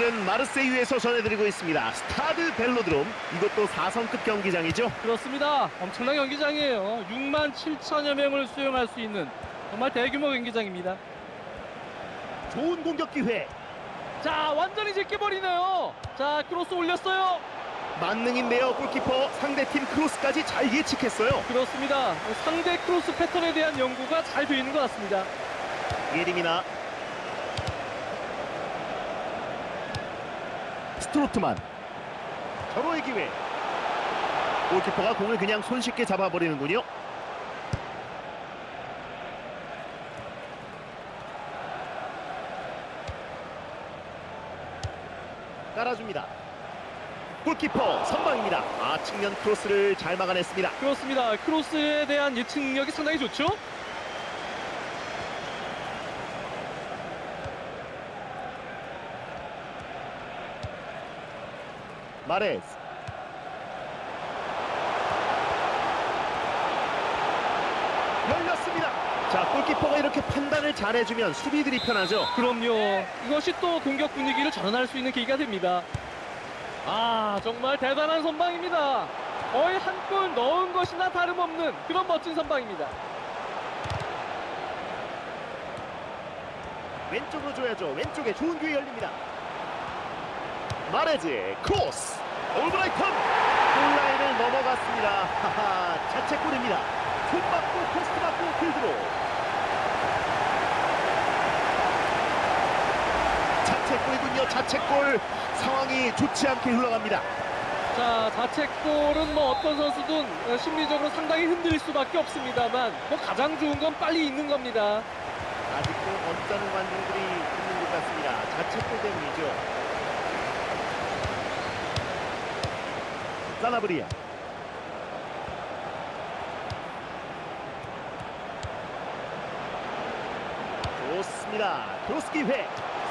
오늘은 마르세유에서 전해드리고 있습니다. 스타드 벨로드롬 이것도 4성급 경기장이죠. 그렇습니다. 엄청난 경기장이에요. 6만 7천여 명을 수용할 수 있는 정말 대규모 경기장입니다. 좋은 공격 기회. 자, 완전히 제껴버리네요. 자, 크로스 올렸어요. 만능인데요. 골키퍼 상대팀 크로스까지 잘 예측했어요. 그렇습니다. 상대 크로스 패턴에 대한 연구가 잘 되어 있는 것 같습니다. 예림이나 스트로트만 절호의 기회. 골키퍼가 공을 그냥 손쉽게 잡아버리는군요. 깔아줍니다. 골키퍼 선방입니다. 아 측면 크로스를 잘 막아냈습니다. 그렇습니다. 크로스에 대한 예측력이 상당히 좋죠? 마레스 열렸습니다. 자 골키퍼가 이렇게 판단을 잘해주면 수비들이 편하죠. 그럼요. 이것이 또 공격 분위기를 전환할 수 있는 계기가 됩니다. 아, 정말 대단한 선방입니다. 거의 한 골 넣은 것이나 다름없는 그런 멋진 선방입니다. 왼쪽으로 줘야죠. 왼쪽에 좋은 기회 열립니다. 마레즈 크로스 올브라이턴 골라인을 넘어갔습니다. 하하 자책골입니다. 손 맞고 포스트 맞고 필드로 자책골이군요. 자책골 상황이 좋지 않게 흘러갑니다. 자, 자책골은 뭐 어떤 선수든 어, 심리적으로 상당히 흔들릴 수밖에 없습니다만 뭐 가장 좋은 건 빨리 있는 겁니다. 아직도 언짢은 관중들이 있는 것 같습니다. 자책골 때문이죠. 사나브리아 좋습니다. 크로스 기회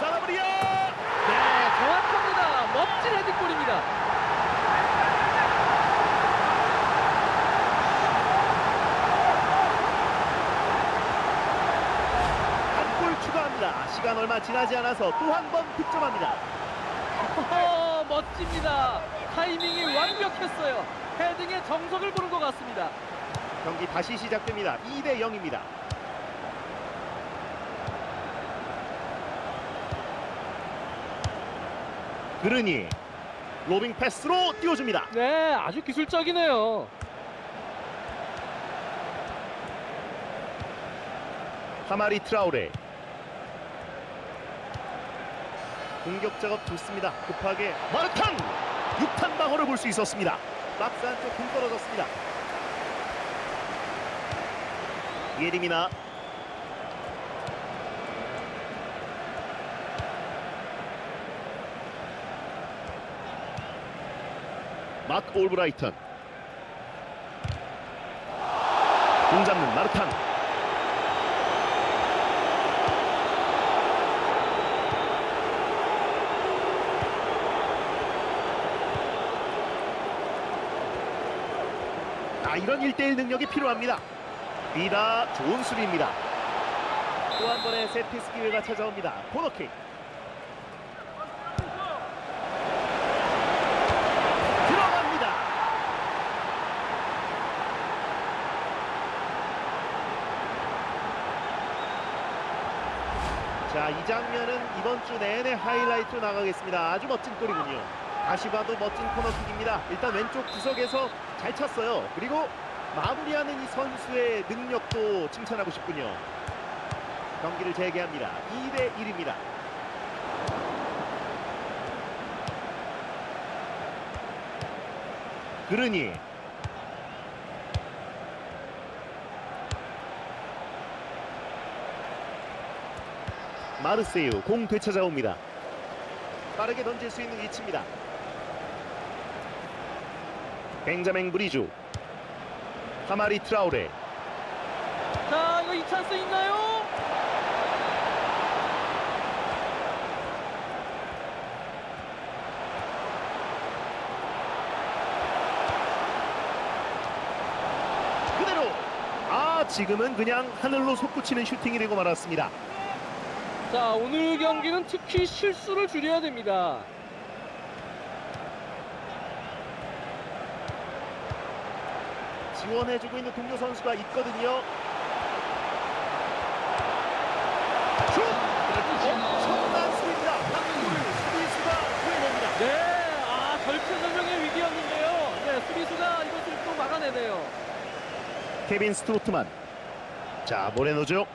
사나브리아 네, 정확합니다. 멋진 헤딩골입니다. 한골 추가합니다. 시간 얼마 지나지 않아서 또 한 번 득점합니다. 허, 멋집니다. 타이밍이 완벽했어요. 헤딩의 정석을 보는 것 같습니다. 경기 다시 시작됩니다. 2대 0입니다. 그르니 로빙 패스로 띄워줍니다. 네, 아주 기술적이네요. 하마리 트라우레 공격 작업 좋습니다. 급하게 마르탄 6탄 방어를 볼 수 있었습니다. 박스 안쪽 공 떨어졌습니다. 예림이나 마크 올브라이턴 공 잡는 마르탄 아 이런 1대1 능력이 필요합니다. 미라 좋은 수비입니다. 또 한 번의 세트피스 기회가 찾아옵니다. 코너킥. 들어갑니다. 자, 이 장면은 이번 주 내내 하이라이트로 나가겠습니다. 아주 멋진 골이군요. 다시 봐도 멋진 코너킥입니다. 일단 왼쪽 구석에서 잘 찼어요. 그리고 마무리하는 이 선수의 능력도 칭찬하고 싶군요. 경기를 재개합니다. 2대 1입니다. 그러니 마르세유 공 되찾아옵니다. 빠르게 던질 수 있는 위치입니다. 벤자맹 브리주 하마리 트라우레 자, 이거 이 찬스 있나요? 그대로 아 지금은 그냥 하늘로 솟구치는 슈팅이 되고 말았습니다. 자, 오늘 경기는 특히 실수를 줄여야 됩니다. 지원해주고 있는 동료 선수가 있거든요. 슛! 엄청난 수입니다. 한골 수비수가 구해냅니다. 네, 아, 절체절명의 위기였는데요. 네, 수비수가 이것을 또 막아내네요. 케빈 스트로트만. 자, 모레노죠.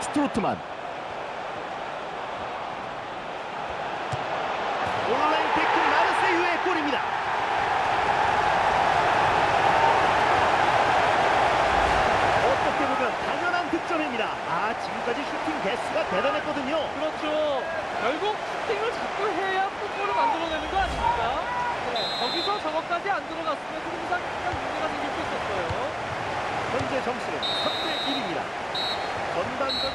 스트로트만. 온라인 태클 마르세유의 골입니다. 어떻게 보면 당연한 득점입니다. 아, 지금까지 슈팅 개수가 대단했거든요. 그렇죠. 결국 슈팅을 자꾸 해야 골을 만들어내는 거 아닙니까? 네, 거기서 저것까지 안 들어갔으면 항상 약간 문제가 생길 수 있었어요. 현재 점수는 3대 1입니다. 전반전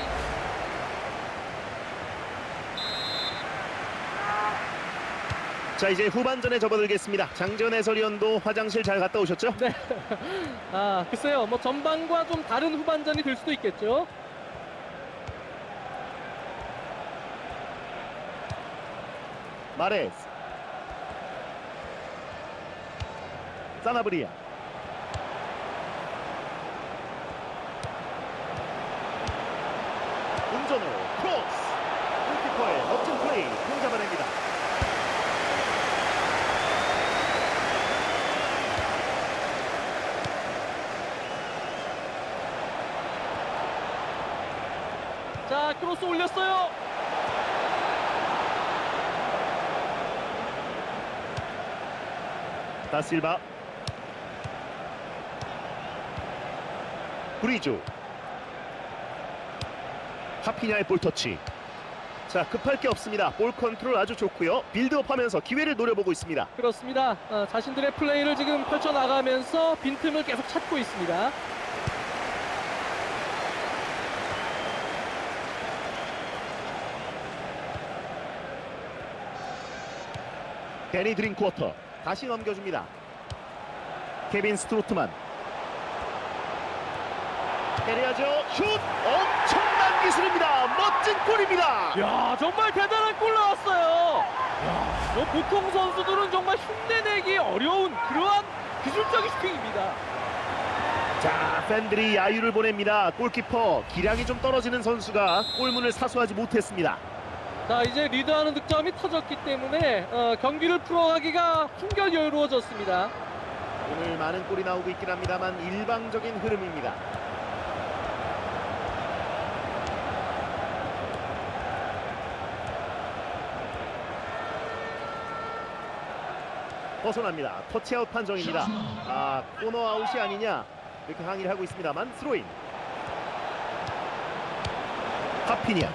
자 이제 후반전에 접어들겠습니다. 장전 해설위원도 화장실 잘 갔다 오셨죠? 네. 아, 글쎄요. 뭐 전반과 좀 다른 후반전이 될 수도 있겠죠. 마레스 사나브리아 운전으로 크로스. 골키퍼의 멋진 플레이 공 잡아냅니다. 자, 크로스 올렸어요. 다실바. 브리주 하피냐의 볼터치. 자 급할 게 없습니다. 볼 컨트롤 아주 좋고요. 빌드업 하면서 기회를 노려보고 있습니다. 그렇습니다. 어, 자신들의 플레이를 지금 펼쳐나가면서 빈틈을 계속 찾고 있습니다. 데니 드링크워터 다시 넘겨줍니다. 케빈 스트로트만 때려야죠. 슛! 엄청난 기술입니다. 멋진 골입니다. 야 정말 대단한 골 나왔어요. 야, 뭐 보통 선수들은 정말 흉내내기 어려운 그러한 기술적인 슈팅입니다. 자 팬들이 야유를 보냅니다. 골키퍼 기량이 좀 떨어지는 선수가 골문을 사수하지 못했습니다. 자 이제 리드하는 득점이 터졌기 때문에 어, 경기를 풀어가기가 한결 여유로워졌습니다. 오늘 많은 골이 나오고 있긴 합니다만 일방적인 흐름입니다 벗어납니다. 터치아웃 판정입니다. 아 코너 아웃이 아니냐? 이렇게 항의를 하고 있습니다만 스로인. 하피니아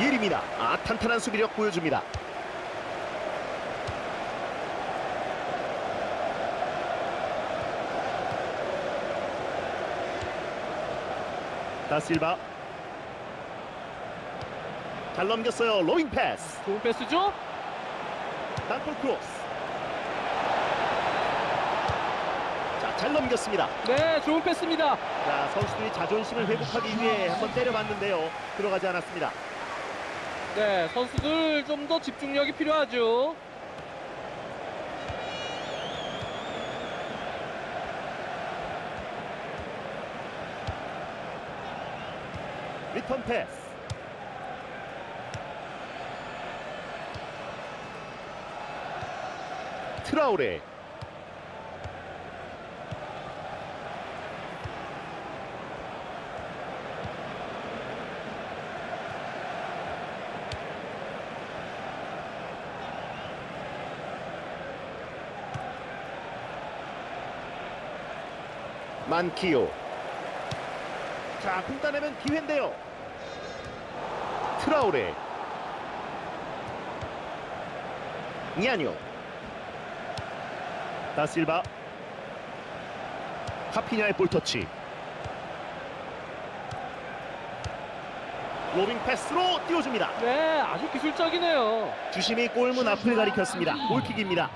예리입니다. 아 탄탄한 수비력 보여줍니다. 다실바 잘 넘겼어요. 로잉 패스. 좋은 패스죠? 땅볼 크로스. 자 잘 넘겼습니다. 네 좋은 패스입니다. 자 선수들이 자존심을 회복하기 위해 한번 때려봤는데요. 들어가지 않았습니다. 네 선수들 좀 더 집중력이 필요하죠. 리턴 패스 트라우레 만키오 자, 공 따내면 기회인데요. 트라우레. 니아뇨. 다실바. 하피냐의 볼터치. 로빙 패스로 띄워줍니다. 네 아주 기술적이네요. 주심이 골문 앞을 가리켰습니다. 골킥입니다.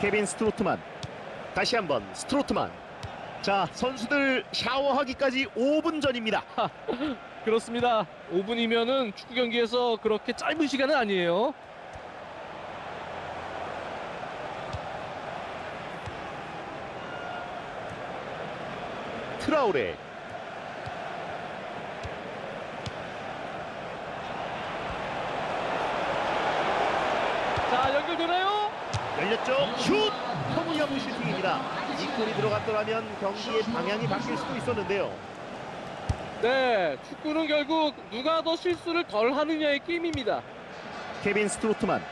케빈 스트로트만 다시 한번 스트로트만 자 선수들 샤워하기까지 5분 전입니다 그렇습니다. 5분이면은 축구 경기에서 그렇게 짧은 시간은 아니에요. 트라우레 자, 연결되나요? 열렸죠 슛 터무니없는 슈팅입니다 이 골이 들어갔더라면 경기의 방향이 바뀔 수도 있었는데요 네, 축구는 결국 누가 더 실수를 덜 하느냐의 게임입니다. 케빈 스트로트만